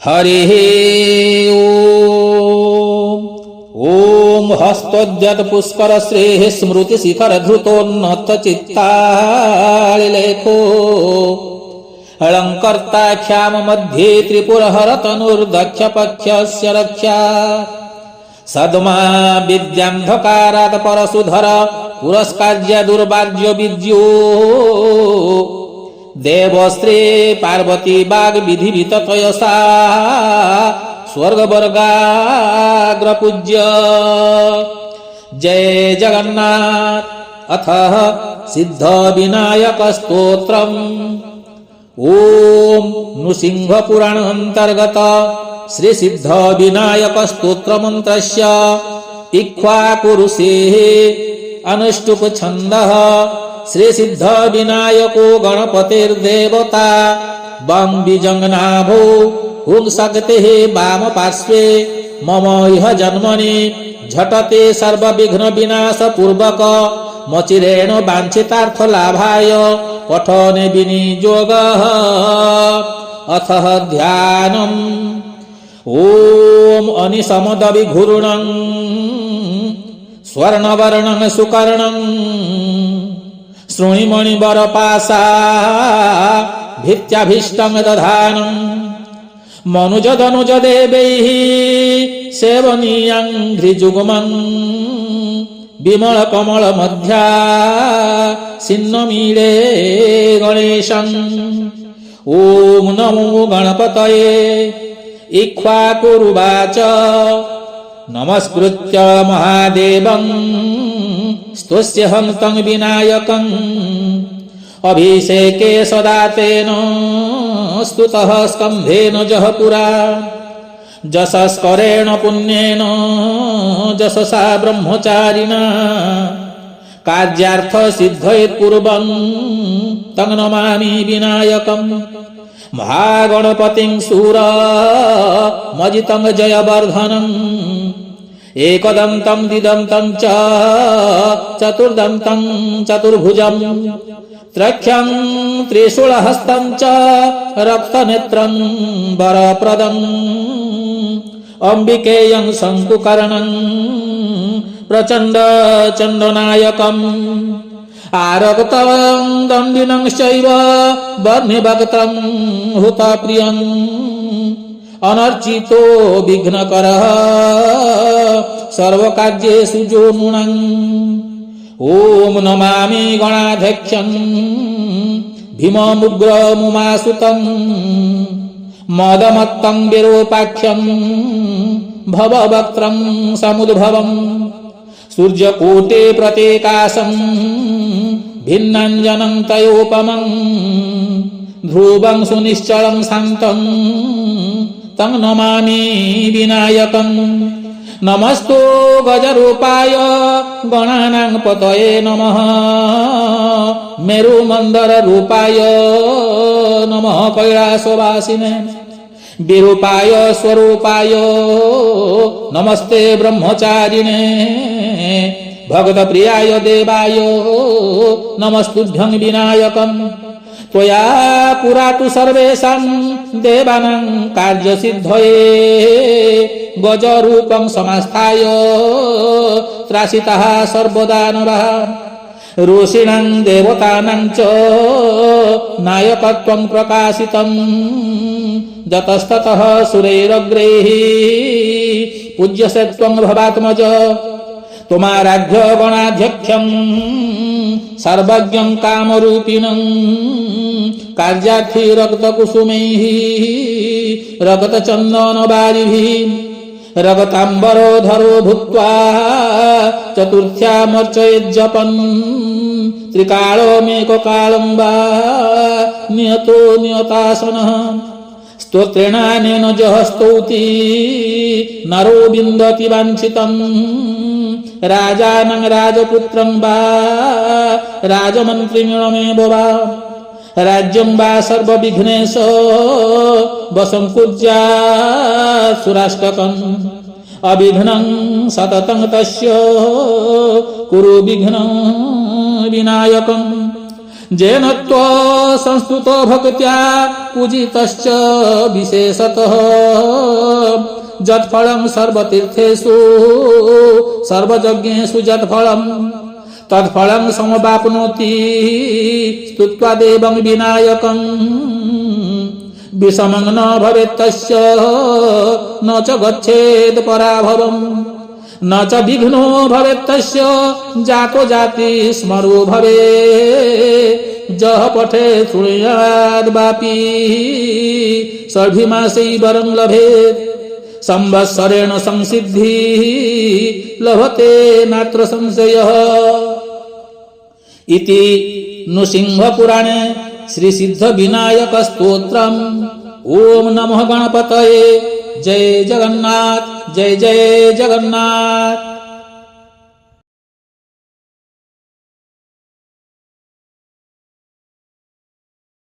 हरिः ॐ हस्तोद्यत पुष्करश्रेः स्मृतिशिखरधृतोन्नतचित्तालिलेखो अलङ्कर्ताख्याम मध्ये त्रिपुरहरतनुर्दक्षपक्षस्य रक्षा सद्मा विद्यान्धकारात् परशुधर पुरस्कार्य दुर्भाग्य विद्यो देवश्री पार्वती बाग विधि स्वर्ग वर्गाग्र पूज्य जय जगन्नाथ अथ सिद्ध विनायक स्तोत्र ओम नृसिंह पुराण अंतर्गत श्री सिद्ध विनायक स्तोत्र मंत्र इक्वाकुरुषे अनुष्टुप छंदः শ্রী সিদ্ধ বিনায়ক গণপতির দেবতা বং বিজঙ্গনাভো হুং সগতে বাম পার্শ্বে মম ইহ জন্মনি ঝটতে সর্ববিঘ্ন বিনাশ পূর্বক মচিরেণ বাঞ্ছিতার্থ লাভায় পঠনে বিনিযোগ অথ ধ্যান ওম অনিশমদবিঘূর্ণং স্বর্ণবর্ণ সুকর্ণ শ্রোণীমণি বর শৃণিমণিবরপাশা ভিত্যাভীষ্টং দধানম। মনুজদনুজ দেবৈঃ সেবনীয়ং ঘৃযুগমং বিমল কমল মধ্যা ছিন্নমীড়ে গণেশ ওম নমো গণপতয়ে। ইক্ষ্বাকুরুবাচ। নমস্কৃত্য মহাদেবং। स्तुस्य हन्तं विनायकम् अभिषेके सदा तेन स्तुतः स्कन्धेन जः पुरा जशस्करेण पुण्येन जशसा ब्रह्मचारिणा कार्यार्थसिद्धयत्पूर्वम् तं नमामि विनायकम् महागणपतिं একদম তম দ্বিদম তম চ চতুর্দম তম চতুর্ভুজম ত্রক্ষং ত্রিশূলহস্তম চ রক্তনেত্রং বরপ্রদম অম্বিকেয়ং শঙ্কুকর্ণং প্রচণ্ড চণ্ডনায়কম আরক্তম দণ্ডিনং শৈব বর্ণিভক্তম হুতপ্রিয়ং অনর্চিত বিঘ্নকর সর্বকার্যে সুজো নৃণং ওম নমামি গণাধ্যক্ষং। ভীমমুগ্র মুমাসুতং। মদমত্তং বিরূপাক্ষং ভববক্ত্রং সমুদ্ভবম সূর্যকূটে প্রতেকাশং ভিন্নঞ্জনং তয়োপমং ধ্রুবং সুনিশ্চলং শান্তং। तं नमामि विनायकम् नमस्तो गजरूपाय गणानां पतये नमः मेरुमन्दररूपाय नमः कैलासवासिने विरूपाय स्वरूपाय नमस्ते ब्रह्मचारिणे भगतप्रियाय देवाय नमस्तुभ्यं विनायकम् त्वया पुरा तु सर्वेषां देवानां कार्यसिद्धये गजरूपं समास्थाय त्रासितः सर्वदानवः ऋषीणां देवतानां च नायकत्वं प्रकाशितम् जतस्ततः सुरैरग्रैः पूज्यसे त्वं भवात्मज ত্বমারাধ্য গণাধ্যক্ষম সর্বজ্ঞম কামরূপিণ কার্যার্থী রক্তকুসুমৈ রক্তচন্দন বারিভি রগতাম্বরোধরো ভূত্বা চতুর্থ্যামর্চয়জ্জপন ত্রিকালমেককালম্বা নিয়তো ಸ್ತೋತ್ರೇಣಾನೇನ ಜಹಸ್ತೌತಿ ನರೋ ಬಿಂದತಿ ವಾಂಛಿತಂ ರಾಜಾನಂ ರಾಜಪುತ್ರಂ ವಾ ರಾಜಮಂತ್ರಿಮಿಣಮೇವ ವಾ ರಾಜ್ಯಂ ವಾ ಸರ್ವವಿಘ್ನೇಶ ವಸಂಕುಜ್ಯಾ ಸುರಾಷ್ಟಕಂ ಅವಿಘ್ನಂ ಸತತಂ ತಸ್ಯ ಕುರು ವಿಘ್ನ ವಿನಾಯಕಂ जेन त्वा संस्तुतो भक्त्या पूजितश्च विशेषतः जत्फलं सर्वतीर्थेषु सर्वयज्ञेषु जत्फलं तत्फलं समवाप्नोति स्तुत्वा देवं विनायकम् विषमं न भवेत्तस्य न च गच्छेत् पराभवम् न च विघ्नो भवेत्तस्य जातो जाति स्मरो भवे जः पठे शृणुयाद्वापि षड्भिमासै वरं लभेत् संवत्सरेण संसिद्धिः लभते नात्र संशयः इति नृसिंहपुराणे श्रीसिद्धविनायकस्तोत्रम् ॐ नमः गणपतये जय जगन्नाथ जय जय जगन्नाथ।